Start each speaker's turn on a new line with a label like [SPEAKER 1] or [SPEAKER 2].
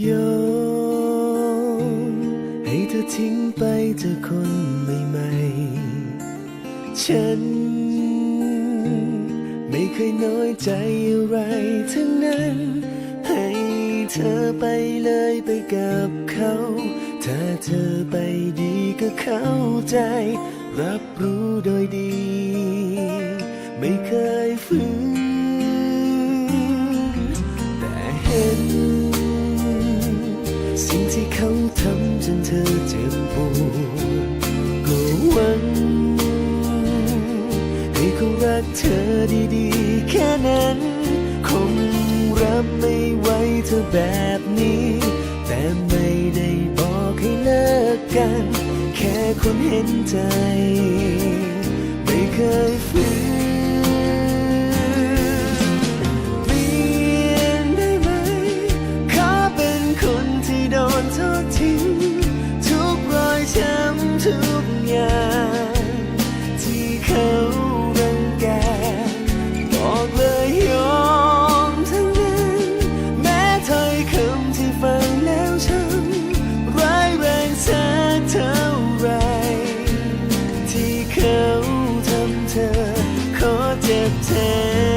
[SPEAKER 1] ยอมให้เธอทิ้งไปเจอคนใหม่ๆ ฉัน ไม่เคยน้อยใจอะไรทั้งนั้น ให้เธอไปเลยไปกับเขา ถ้าเธอไปดีก็เข้าใจ รับรู้โดยดี ไม่เคยฝืน จนเธอเจ็บปวดก็หวังให้เขารักเธอดีๆ แค่นั้น คงรับไม่ไหวเธอแบบนี้ แต่ไม่ได้บอกให้เลิกกัน แค่คนเห็นใจ ไม่เคย September.